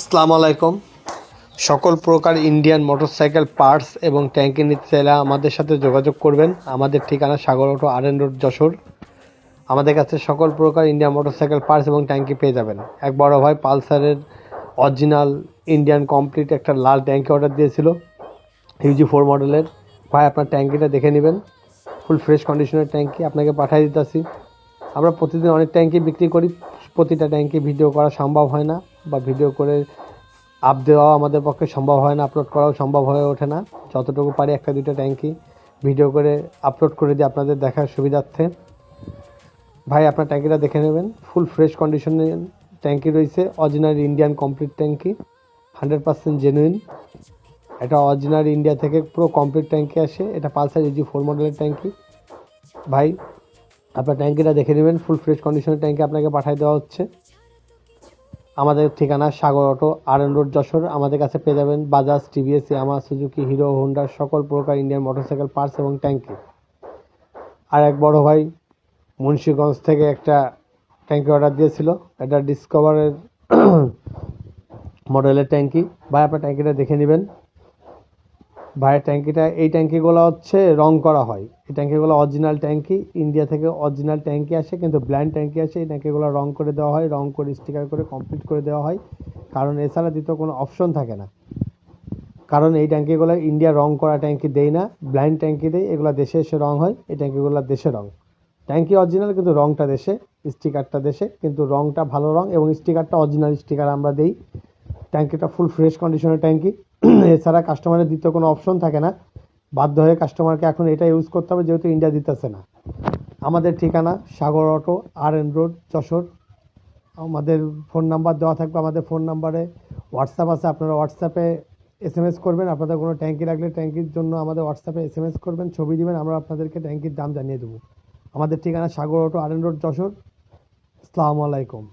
আসসালামু আলাইকুম। সকল প্রকার ইন্ডিয়ান মোটরসাইকেল, পার্টস এবং ট্যাঙ্কি নিতে চাইলে আমাদের সাথে যোগাযোগ করবেন। আমাদের ঠিকানা Sagar auto R N road, Jessore. আমাদের কাছে সকল প্রকার ইন্ডিয়ান মোটরসাইকেল, পার্টস এবং ট্যাঙ্কি পেয়ে যাবেন। এক বড় ভাই পালসারের অরিজিনাল ইন্ডিয়ান কমপ্লিট একটা লাল ট্যাঙ্কি অর্ডার দিয়েছিল ইউজি ফোর মডেলের ভাই, আপনার ট্যাঙ্কিটা দেখে নেবেন। ফুল ফ্রেশ কন্ডিশনের ট্যাঙ্কি আপনাকে পাঠিয়ে দিতেছি। আমরা প্রতিদিন অনেক ট্যাঙ্কি বিক্রি করি, প্রতিটা ট্যাঙ্কি ভিডিও করা সম্ভব হয় না। বা ভিডিও করে আপ দেওয়াও আমাদের পক্ষে সম্ভব হয় না আপলোড করাও সম্ভব হয়ে ওঠে না। যতটুকু পারি একটা দুটো ট্যাঙ্কি ভিডিও করে আপলোড করে দিই আপনাদের দেখার সুবিধার্থে। ভাই, আপনার ট্যাঙ্কিটা দেখে নেবেন। ফুল ফ্রেশ কন্ডিশনে ট্যাঙ্কি রয়েছে। অরিজিনাল ইন্ডিয়ান কমপ্লিট ট্যাঙ্কি হান্ড্রেড পার্সেন্ট জেনুইন এটা অরিজিনাল ইন্ডিয়া থেকে পুরো কমপ্লিট ট্যাঙ্কি আসে। এটা পালসার ইজি ফোর মডেলের ট্যাঙ্কি ভাই, আপনার ট্যাঙ্কিটা দেখে নেবেন। ফুল ফ্রেশ কন্ডিশনের ট্যাঙ্কি আপনাকে পাঠিয়ে দেওয়া হচ্ছে। আমাদের ঠিকানা Sagar auto R N road Jessore. আমাদের কাছে পেয়ে যাবেন বাজাজ টিভিএস আমার সুজুকি হিরো হোন্ডার সকল প্রকার ইন্ডিয়ান মোটরসাইকেল পার্স এবং ট্যাঙ্কি আর এক বড় ভাই মুন্সীগঞ্জ থেকে একটা ট্যাঙ্কি অর্ডার দিয়েছিল। এটা ডিসকভারের মডেলের ট্যাঙ্কি ভাই, আপনার ট্যাঙ্কিটা দেখে নেবেন। ভাইয়ের ট্যাঙ্কিটা, এই ট্যাঙ্কিগুলো হচ্ছে রং করা হয়। এই ট্যাঙ্কিগুলো অরিজিনাল ট্যাঙ্কি ইন্ডিয়া থেকে অরিজিনাল ট্যাঙ্কি আসে, কিন্তু ব্ল্যান্ড ট্যাঙ্কি আসে, এই ট্যাঙ্কিগুলো রং করে দেওয়া হয়, রং করে স্টিকার করে কমপ্লিট করে দেওয়া হয়। কারণ এছাড়া দ্বিতীয় কোনো অপশন থাকে না। কারণ এই ট্যাঙ্কিগুলো ইন্ডিয়া রং করা ট্যাঙ্কি দেয় না ব্ল্যান্ড ট্যাঙ্কি দেয়, এগুলো দেশে এসে রং হয়, এই ট্যাঙ্কিগুলো দেশে রং। ট্যাঙ্কি অরিজিনাল কিন্তু রংটা দেশে স্টিকারটা দেশে, কিন্তু রংটা ভালো রং এবং স্টিকারটা অরিজিনাল স্টিকার আমরা দেই। ট্যাঙ্কিটা ফুল ফ্রেশ কন্ডিশনের ট্যাঙ্কি। এছাড়া কাস্টমারের দ্বিতীয় কোনো অপশন থাকে না। বাধ্য হয়ে কাস্টমারকে এখন এটা ইউজ করতে হবে, যেহেতু ইন্ডিয়া দিতেছে না। আমাদের ঠিকানা Sagar auto R N road Jessore. আমাদের ফোন নাম্বার দেওয়া থাকবে আমাদের ফোন নাম্বারে হোয়াটসঅ্যাপ আছে, আপনারা হোয়াটসঅ্যাপে এস এম এস করবেন। আপনাদের কোনো ট্যাঙ্কি লাগলে ট্যাঙ্কির জন্য আমাদের হোয়াটসঅ্যাপে এস এম এস করবেন, ছবি দিবেন, আমরা আপনাদেরকে ট্যাঙ্কির দাম জানিয়ে দেবো। আমাদের ঠিকানা Sagar auto R N road Jessore. আসসালামু আলাইকুম।